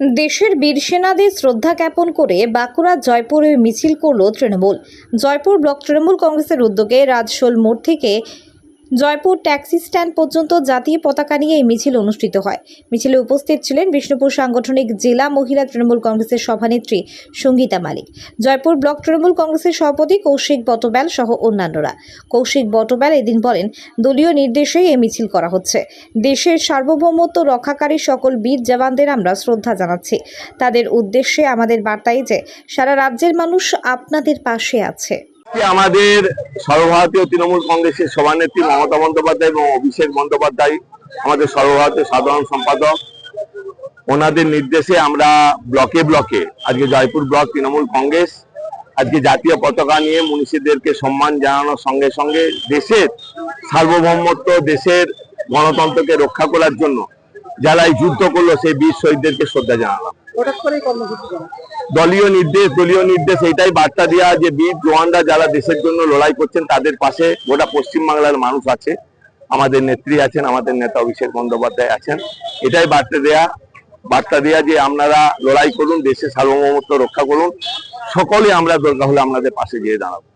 দেশের বীর সেনাদের শ্রদ্ধা জ্ঞাপন করে বাঁকুড়া জয়পুরে মিছিল করল তৃণমূল। জয়পুর ব্লক তৃণমূল কংগ্রেসের উদ্যোগে রাজশোল মোড় থেকে জয়পুর ট্যাক্সি স্ট্যান্ড পর্যন্ত জাতীয় পতাকা নিয়ে এই মিছিল অনুষ্ঠিত হয়। মিছিলে উপস্থিত ছিলেন বিষ্ণুপুর সাংগঠনিক জেলা মহিলা তৃণমূল কংগ্রেসের সভানেত্রী সঙ্গীতা মালিক, জয়পুর ব্লক তৃণমূল কংগ্রেসের সভাপতি কৌশিক বটব্যাল সহ অন্যান্যরা। কৌশিক বটব্যাল এদিন বলেন, দলীয় নির্দেশেই এই মিছিল করা হচ্ছে। দেশের সার্বভৌমত্ব রক্ষাকারী সকল বীর জওয়ানদের আমরা শ্রদ্ধা জানাচ্ছি। তাদের উদ্দেশ্যে আমাদের বার্তায় যে, সারা রাজ্যের মানুষ আপনাদের পাশে আছে। আজকে আমাদের সর্বভারতীয় তৃণমূল কংগ্রেসের সভানেত্রী মমতা বন্দ্যোপাধ্যায় এবং অভিষেক বন্দ্যোপাধ্যায় আমাদের সর্বভারতীয় সাধারণ সম্পাদক। ওনাদের নির্দেশে আমরা ব্লকে ব্লকে, আজকে জয়পুর ব্লক তৃণমূল কংগ্রেস, আজকে জাতীয় পতাকা নিয়ে মনীষীদেরকে সম্মান জানানোর সঙ্গে সঙ্গে দেশের সার্বভৌমত্ব, দেশের গণতন্ত্রকে রক্ষা করার জন্য যারা এই যুদ্ধ করল, সেই বীর শহীদদেরকে শ্রদ্ধা জানালাম। দলীয় নির্দেশ দলীয় নির্দেশ এটাই বার্তা দেওয়া যে বীর জওয়ানরা যারা দেশের জন্য লড়াই করছেন, তাদের পাশে গোটা পশ্চিমবাংলার মানুষ আছে, আমাদের নেত্রী আছেন, আমাদের নেতা অভিষেক বন্দ্যোপাধ্যায় আছেন। এটাই বার্তা দেয়া বার্তা দেয়া যে আপনারা লড়াই করুন, দেশের সার্বভৌমত্ব রক্ষা করুন, সকলে আমরা দরকার হলে আপনাদের পাশে গিয়ে দাঁড়াবো।